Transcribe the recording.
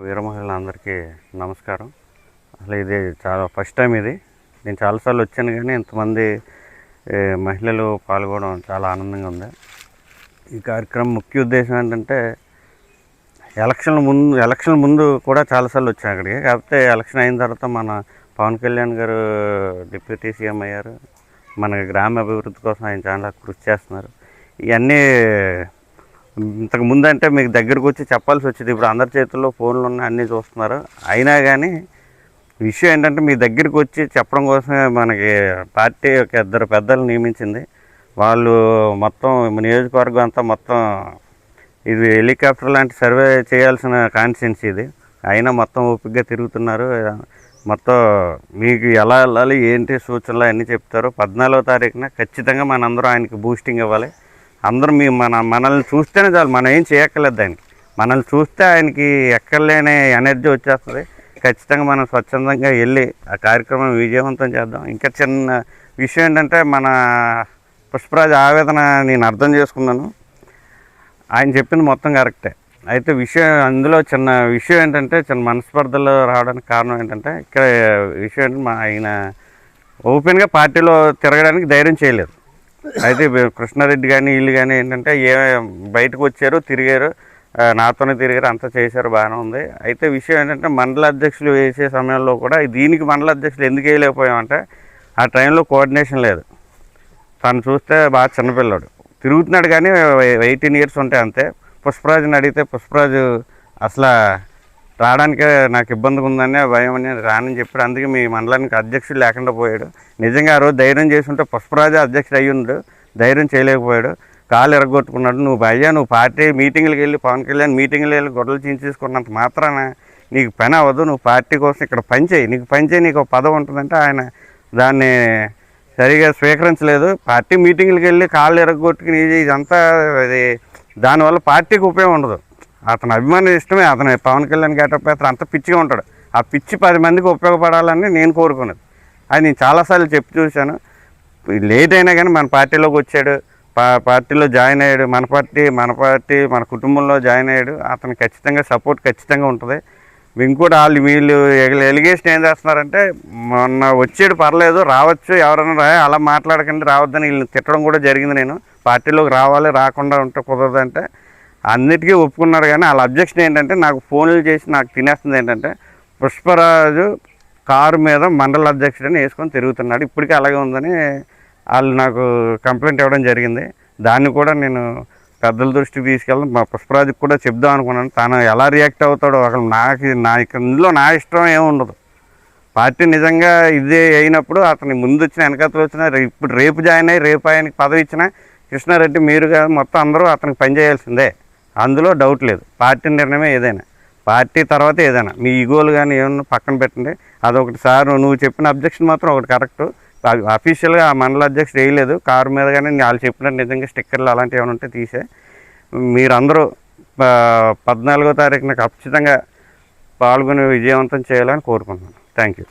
వీరమహిళలందరికీ నమస్కారం. అసలు ఇది చాలా ఫస్ట్ టైం ఇది. నేను చాలాసార్లు వచ్చాను కానీ ఇంతమంది మహిళలు పాల్గొనడం చాలా ఆనందంగా ఉంది. ఈ కార్యక్రమం ముఖ్య ఉద్దేశం ఏంటంటే ఎలక్షన్ ముందు ఎలక్షన్ ముందు కూడా చాలాసార్లు వచ్చాను అక్కడికి. కాకపోతే ఎలక్షన్ అయిన తర్వాత మన పవన్ కళ్యాణ్ గారు డిప్యూటీ సీఎం అయ్యారు. మన గ్రామ అభివృద్ధి కోసం ఆయన చాలా కృషి చేస్తున్నారు. ఇవన్నీ ఇంతకు ముందు అంటే మీకు దగ్గరకు వచ్చి చెప్పాల్సి వచ్చింది. ఇప్పుడు అందరి చేతుల్లో ఫోన్లు ఉన్నాయి అన్నీ చూస్తున్నారు. అయినా కానీ విషయం ఏంటంటే మీ దగ్గరికి వచ్చి చెప్పడం కోసమే మనకి పార్టీ ఒక ఇద్దరు పెద్దలు నియమించింది. వాళ్ళు మొత్తం నియోజకవర్గం అంతా మొత్తం ఇది హెలికాప్టర్ లాంటి సర్వే చేయాల్సిన కాన్స్టిట్యున్సీ ఇది. అయినా మొత్తం ఓపికగా తిరుగుతున్నారు. మొత్తం మీకు ఎలా వెళ్ళాలి ఏంటి సూచనలు అన్నీ చెప్తారు. పద్నాలుగో తారీఖున ఖచ్చితంగా మనందరం ఆయనకి బూస్టింగ్ ఇవ్వాలి. అందరూ మీ మన మనల్ని చూస్తేనే చాలు. మనం ఏం చేయక్కర్లేదు దానికి. మనల్ని చూస్తే ఆయనకి ఎక్కర్లేని ఎనర్జీ వచ్చేస్తుంది. ఖచ్చితంగా మనం స్వచ్ఛందంగా వెళ్ళి ఆ కార్యక్రమం విజయవంతం చేద్దాం. ఇంకా చిన్న విషయం ఏంటంటే మన పుష్పరాజ్ ఆవేదన నేను అర్థం చేసుకున్నాను. ఆయన చెప్పింది మొత్తం కరెక్టే. అయితే విషయం అందులో చిన్న విషయం ఏంటంటే చిన్న మనస్పర్ధలు రావడానికి కారణం ఏంటంటే ఇక్కడ విషయం ఏంటంటే మా ఆయన ఓపెన్గా పార్టీలో తిరగడానికి ధైర్యం చేయలేదు. అయితే కృష్ణారెడ్డి కానీ వీళ్ళు కానీ ఏంటంటే ఏ బయటకు వచ్చారు తిరిగారు నాతోనే తిరిగారు అంతా చేశారు బాగానే ఉంది. అయితే విషయం ఏంటంటే మండల అధ్యక్షులు వేసే సమయంలో కూడా దీనికి మండల అధ్యక్షులు ఎందుకు వేయలేకపోయామంటే ఆ టైంలో కోఆర్డినేషన్ లేదు. తను చూస్తే బాగా చిన్నపిల్లాడు. తిరుగుతున్నాడు కానీ ఎయిటీన్ ఇయర్స్ ఉంటాయి అంతే. పుష్పరాజుని అడిగితే పుష్పరాజు అసలు రావడానికే నాకు ఇబ్బందిగా ఉందని భయం అని రానని చెప్పాడు. అందుకే మీ మండలానికి అధ్యక్షుడు లేకుండా పోయాడు. నిజంగా ఆ రోజు ధైర్యం చేసుంటే పుష్పరాజు అధ్యక్షుడు అయ్యిండు. ధైర్యం చేయలేకపోయాడు. కాలు ఎరగొట్టుకున్నాడు. నువ్వు భయ్యా నువ్వు పార్టీ మీటింగ్లకు వెళ్ళి పవన్ కళ్యాణ్ మీటింగ్లు వెళ్ళి గొడవలు చించేసుకున్నంత మాత్రాన నీకు పని అవ్వదు. నువ్వు పార్టీ కోసం ఇక్కడ పని చేయి. నీకు పని చేయి నీకు ఒక పదవి ఉంటుందంటే ఆయన దాన్ని సరిగా స్వీకరించలేదు. పార్టీ మీటింగ్లకు వెళ్ళి కాళ్ళు ఎరగొట్టుకుని ఇదంతా అది దానివల్ల పార్టీకి ఉపయోగం ఉండదు. అతను అభిమానం ఇష్టమే. అతను పవన్ కళ్యాణ్ గేటప్ అతను అంత పిచ్చిగా ఉంటాడు. ఆ పిచ్చి పది మందికి ఉపయోగపడాలని నేను కోరుకున్నది. అది నేను చాలాసార్లు చెప్పి చూశాను. లేట్ అయినా కానీ మన పార్టీలోకి వచ్చాడు. పా పార్టీలో జాయిన్ అయ్యాడు. మన పార్టీ మన పార్టీ మన కుటుంబంలో జాయిన్ అయ్యాడు. అతను ఖచ్చితంగా సపోర్ట్ ఖచ్చితంగా ఉంటుంది. ఇంకోటి వాళ్ళు వీళ్ళు ఎలిగేషన్ ఏం చేస్తున్నారంటే మొన్న వచ్చాడు పర్లేదు రావచ్చు ఎవరైనా రా అలా మాట్లాడకండి రావద్దని వీళ్ళు తిట్టడం కూడా జరిగింది నేను. పార్టీలోకి రావాలి రాకుండా ఉంటే కుదరదంటే అన్నిటికీ ఒప్పుకున్నారు కానీ వాళ్ళ అబ్జెక్షన్ ఏంటంటే నాకు ఫోన్లు చేసి నాకు తినేస్తుంది ఏంటంటే పుష్పరాజు కారు మీద మండల అధ్యక్షుడని వేసుకొని తిరుగుతున్నాడు. ఇప్పటికీ అలాగే ఉందని వాళ్ళు నాకు కంప్లైంట్ ఇవ్వడం జరిగింది. దాన్ని కూడా నేను పెద్దల దృష్టికి తీసుకెళ్ళి మా పుష్పరాజుకి కూడా చెప్దాం అనుకున్నాను. తను ఎలా రియాక్ట్ అవుతాడో అసలు నాకు నా ఇందులో నా ఇష్టం ఏమి ఉండదు. పార్టీ నిజంగా ఇదే అయినప్పుడు అతని ముందు వచ్చిన వెనకతలు వచ్చిన ఇప్పుడు రేపు జాయిన్ అయ్యి రేపు ఆయనకి పదవి ఇచ్చిన కృష్ణారెడ్డి మీరు కాదు మొత్తం అందరూ అతనికి పనిచేయాల్సిందే అందులో డౌట్ లేదు. పార్టీ నిర్ణయమే ఏదైనా. పార్టీ తర్వాత ఏదైనా. మీ ఈగోలు కానీ ఏమన్నా పక్కన పెట్టండి. అదొకటి సార్ నువ్వు చెప్పిన అబ్జెక్షన్ మాత్రం ఒకటి కరెక్ట్ అఫీషియల్గా ఆ మండల అధ్యక్షుడు వేయలేదు. కారు మీద కానీ వాళ్ళు చెప్పినట్టు నిజంగా స్టిక్కర్లు అలాంటివి ఏమైనా ఉంటే తీసే. మీరందరూ ప- పద్నాలుగో తారీఖున ఖచ్చితంగా పాల్గొని విజయవంతం చేయాలని కోరుకుంటున్నాను. Thank you